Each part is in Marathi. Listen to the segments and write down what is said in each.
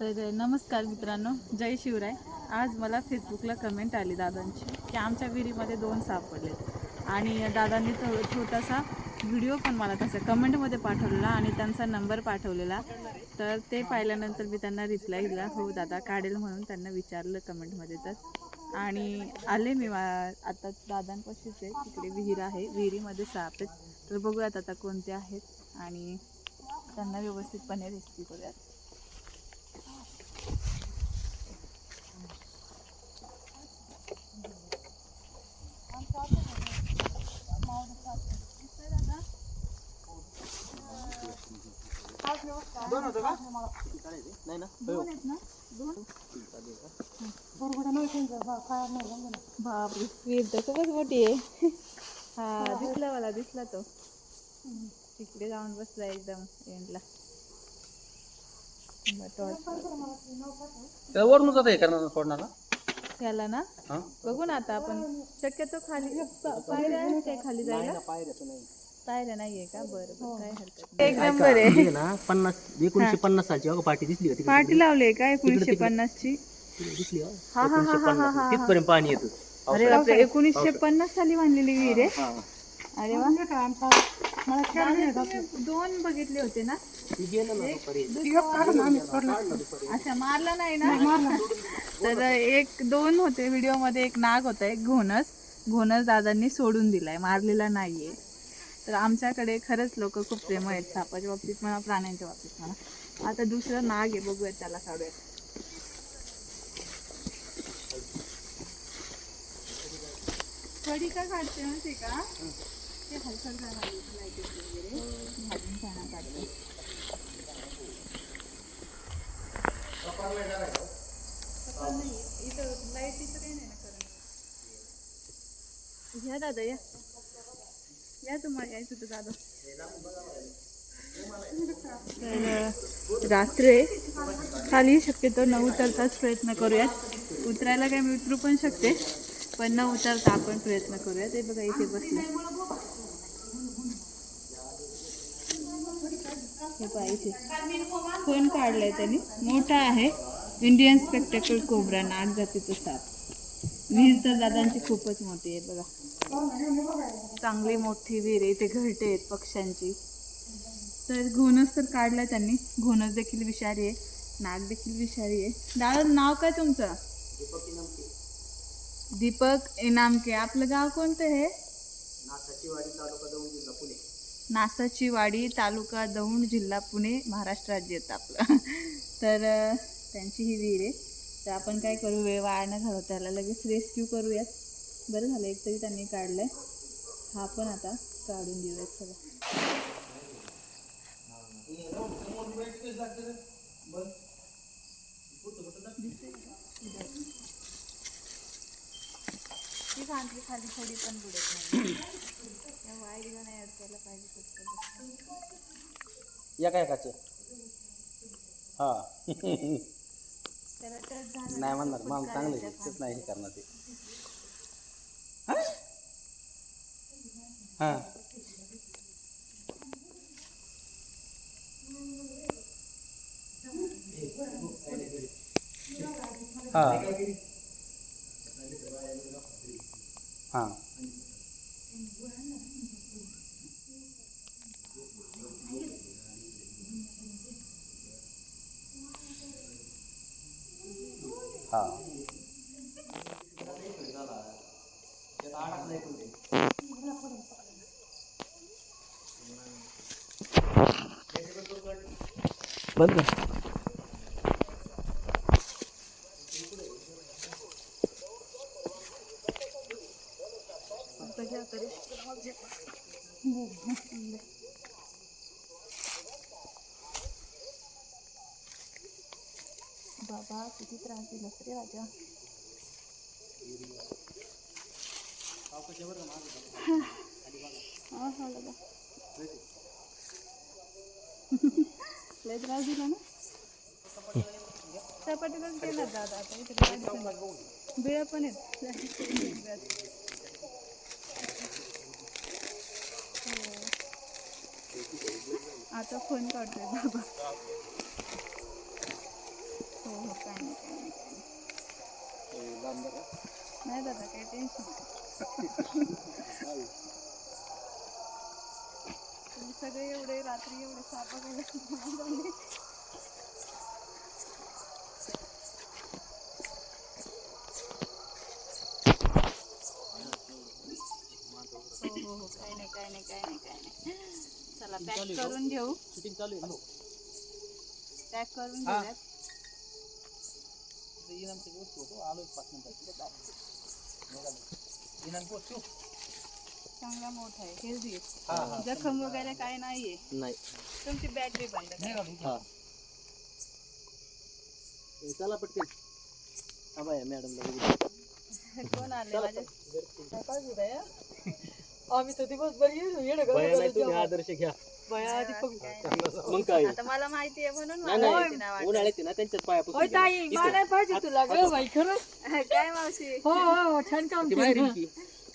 तर नमस्कार मित्रांनो जय शिवराय. आज मला फेसबुकला कमेंट आली दादांची की आमच्या विहिरीमध्ये दोन सापडले आणि दादांनी तो छोटासा व्हिडिओ पण मला तसा कमेंटमध्ये पाठवलेला आणि त्यांचा नंबर पाठवलेला. तर ते पाहिल्यानंतर मी त्यांना रिप्लाय दिला हो दादा काढेल म्हणून त्यांना विचारलं कमेंटमध्ये तर. आणि आले मी आता दादांपाशीच आहे तिकडे विहीर आहे विहिरीमध्ये साप आहेत. तर बघूयात आता कोणते आहेत. आणि त्यांना व्यवस्थितपणे रेसिपी करूयात. नाही ना? बापरे वीर तर खूपच मोठी आहे. हा दिसला मला दिसला तो. तिकडे जाऊन बसला एकदम एंडला त्याला आता हे करणार सोडणार? ना? याला ना बघू ना आता आपण. शक्यतो खाली पायऱ्या आहेत काय खाली जायला. पायऱ्या नाहीये का? बरं बरं काय हरकत नाही. एक नंबर आहे. ना पन्नास एकोणीशे पन्नास सालची अगं पाठी दिसली का तिकडे? पाठी लावली का एकोणीसशे पन्नास ची दिसली? हा हा हा हा हा हा. तिथपर्यंत पाणी येतं. अरे एकोणीसशे पन्नास साली बांधलेली विहीर आहे. हा. अरे वा. दोन बघितले होते ना. अच्छा मारला नाही ना? तर एक दोन होते व्हिडिओमध्ये एक नाग होता एक घोणस घोणस दादांनी सोडून दिलाय मारलेला नाहीये. तर आमच्याकडे खरंच लोक खूप प्रेम आहेत सापाच्या बाबतीत म्हणा प्राण्यांच्या बाबतीत म्हणा. आता दुसरं नाग आहे बघूयात त्याला काढूयात. कढी का काढते माहिती का? ते हलसर जाणार वगैरे भाजून नाही, इथं लाईटीचं काही नाही ना या दादा या. या तुम्हाला यायचं होतं दादा. तर रात्र खाली शक्यतो न उतरताच प्रयत्न करूयात. उतरायला काय मी उतरू पण शकते पण न उतरता आपण प्रयत्न करूयात. ते बघा इथे बसले. हे पहा फोन काढलाय त्यांनी? मोठा आहे. इंडियन स्पेक्टेकल कोबरा नाग जातीचं साप. विहीर तर दादांची खूपच मोठी आहे बघा. चांगली मोठी विहीर आहे. इथे घरटे आहेत पक्ष्यांची. तर घोणस तर काढलाय त्यांनी. घोणस देखील विषारी आहे. नाग देखील विषारी आहे. दादा नाव काय तुमचं? दीपक इनामके. आपलं गाव कोणतं हे नासाची वाडी तालुका दौंड जिल्हा पुणे महाराष्ट्र राज्य येतं आपलं. तर त्यांची ही विहीर आहे. तर आपण काय करू? वेळ वाया न घालवता त्याला लगेच रेस्क्यू करूयात. बरं झालं एक तरी त्यांनी काढलं आहे हा पण आता काढून देऊयात सगळं. खांदली खाली थोडी पण बुडत नाही. वायरीला नाही अडकायला पाहिजे फक्त या काय काच हा. नाही म्हणणार मग चांगलं. तेच नाही हे करणार ते. हा? हा. हां. हां. बंद कर. बघा तरी बाबा किती त्रास दिलास रे राजा. लय त्रास दिला ना. चपाटीलाच गेला दादा आता इकडे काय पण आहेत. आता फ़ोन काढतोय बाबा. हो हो, काय नाही, काय दादा, काही टेन्शन तुम्ही सगळे एवढे, रात्री एवढे साप हो, काय नाही काय नाही काय नाही काय नाही. चला पॅक करून घेऊ. शूटिंग चालू आहे पॅक करून हा. घेऊयात. इथं इनामचे दिवस होतो आलो एक पाच मिनिटात. निघालो. इनाम पोच ठेवू? चांगला मोठा आहे हेल्दी. आहे. जखम वगैरे काय नाहीये. नाही. तुमची बॅटरी बंद चला पटकन. हा बाया मॅडमला कोण आले माझ्या? आम्ही तर दिवसभर येऊ येणं बाया नाही तुम्ही गं आदर्श घ्या. बाया आधी फक्त मग काय? आता मला माहिती आहे म्हणून नाही मला नाही माहिती नाही वाटत. उन्हाळ्यात आहे ना त्यांच्याच पाया ओय ताई मला पाहिजे तुला ग बाई खरंच काय मावशी? हो हो हो, छान काम केलं.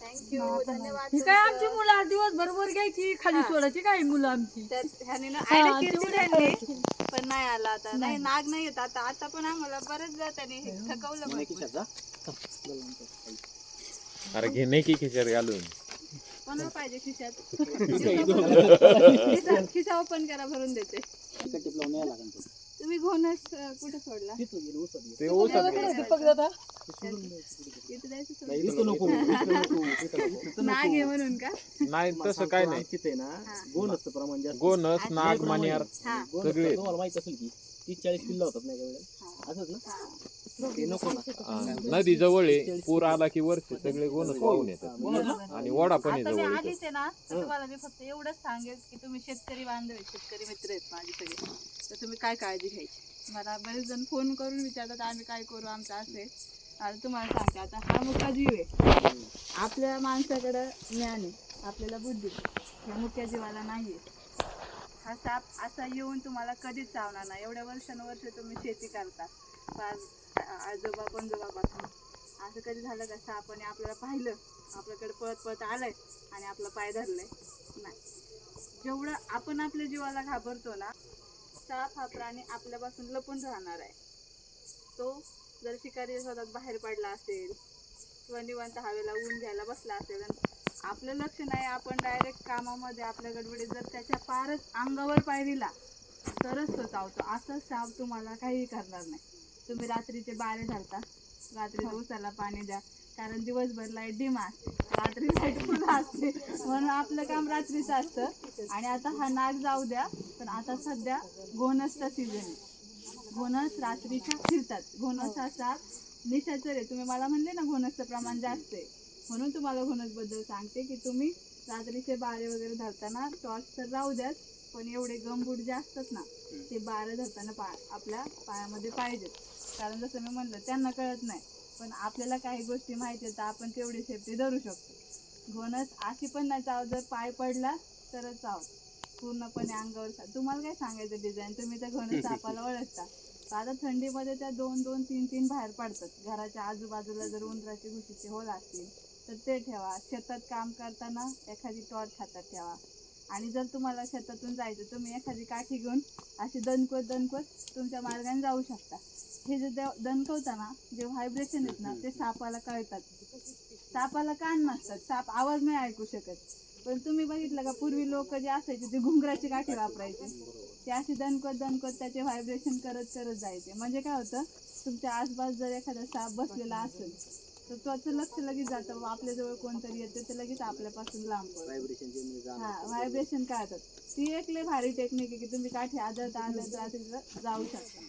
थँक्यू धन्यवाद ही काय आमची मुलं आज दिवस बरोबर घ्यायची खाली सोडायची काय मुलं आमची? तर ह्याने ना हा, आयडिया केली तेवढं त्यांनी पण नाही आला आता. नाही नाग नाही येत आता. आता पण आम्हाला बरेच जा त्यांनी हे. थकवलं भरपूर. अरे घे नाही की खिशात घालून. कोणाला पाहिजे खिशात. खिसा खिसा ओपन करा भरून देते. तुम्ही घोणस कुठे सोडला. ते दीपक दादा इथे नको. नाग आहे म्हणून का? नाही तसं काय नाही. तिथे ना गोनसचं प्रमाण जास्त. गोनस नाग मनियार हा. गोनस सगळे. तुम्हाला माहीत असेल की तीस चाळीस किल्ला होतात नाही का वेळेला. असंच ना? नदी जवळ आहे पूर आला की वरचे सगळे गोनस वाहून येतात. आणि वडा पण आहे आता मी जवळ आलीच. आहे ना तर तुम्हाला मी फक्त एवढंच सांगेल की तुम्ही शेतकरी बांधव आहेत, शेतकरी मित्र आहेत माझे सगळे. तर तुम्ही काय काळजी घ्यायची? मला बरेच जण फोन करून विचारतात आम्ही काय करू? आमचं असे आता तुम्हाला सांगते आता हा मुका जीव आहे. आपल्या माणसाकडं ज्ञान आहे आपल्याला बुद्धी आहे. ह्या मुक्या जीवाला नाही आहे. हा साप असा येऊन तुम्हाला कधीच चावणार नाही. एवढ्या वर्षानुवर्ष तुम्ही शेती करता. पाच आजोबा पणजोबापासून असं कधी झालं का सापाने आपल्याला पाहिलं आपल्याकडे पळत पळत आलंय आणि आपला पाय धरलाय. नाही. जेवढं आपण आपल्या जीवाला घाबरतो ना साप हा प्राणी आपल्यापासून लपून राहणार आहे. तो जर शिकारी स्वतः बाहेर पडला असेल किंवा निवांत हवेला ऊन घ्यायला बसला असेल आपलं लक्ष नाही आपण डायरेक्ट कामामध्ये आपल्या गडबडीत जर त्याच्या पारच अंगावर पाय दिला तरच तो चावतो. असं साप तुम्हाला काही करणार नाही. तुम्ही रात्रीचे बारे घालता रात्री दिवसाला पाणी द्या. कारण दिवसभर लाइट डिमा असते रात्री लाइट फुलं असते. म्हणून आपलं काम रात्रीचं असतं. आणि आता हा नाग जाऊ द्या. पण आता सध्या घोणसचा सीझन आहे. घोणस रात्रीच्या फिरतात. घोणस हा साप निशाचर आहे. तुम्ही मला म्हणले ना घोणसचं प्रमाण जास्त आहे. म्हणून तुम्हाला घोणसबद्दल सांगते की तुम्ही रात्रीचे बारे वगैरे धरताना टॉर्च तर राहू द्याच पण एवढे गमबूट जे असतात ना. ते बारे धरताना पा आपल्या पायामध्ये पाहिजेत. कारण जसं मी म्हणलं त्यांना कळत नाही. पण आपल्याला काही गोष्टी माहिती आहेत तर आपण तेवढी सेफ्टी धरू शकतो. घोणस अशी पण नाही चावत. जर पाय पडला तरच चावत. पूर्णपणे अंगावर तुम्हाला काय सांगायचं डिझाईन तुम्ही त्या घोणस सापाला ओळखता. तर आता थंडीमध्ये त्या दोन दोन तीन तीन बाहेर पडतात. घराच्या आजूबाजूला जर उंदराचे घुशीचे होल असतील तर ते ठेवा. शेतात काम करताना एखादी टॉर्च हातात ठेवा. आणि जर तुम्हाला शेतातून जायचं तुम्ही एखादी काठी घेऊन अशी दणकवत दणकवत तुमच्या मार्गाने जाऊ शकता. हे जे दणकवताना जे व्हायब्रेशन आहेत ना ते सापाला कळतात. सापाला कान नसतात. साप आवाज नाही ऐकू शकत. पण तुम्ही बघितलं का पूर्वी लोक जे असायचे ते घुंगराची काठी वापरायचे. ते अशी दणकत दणकत त्याचे व्हायब्रेशन करत करत जायचे. म्हणजे काय होतं तुमच्या आसपास जर एखादा साप बसलेला असेल तर त्याचं लक्ष लगेच जातं आपल्याजवळ कोणतरी येते. तर लगेच आपल्यापासून लांब व्हायब्रेशन. हा व्हायब्रेशन काढतात ती एक लय भारी टेक्निक आहे की तुम्ही काठी आदळता आदळत जाऊ शकता.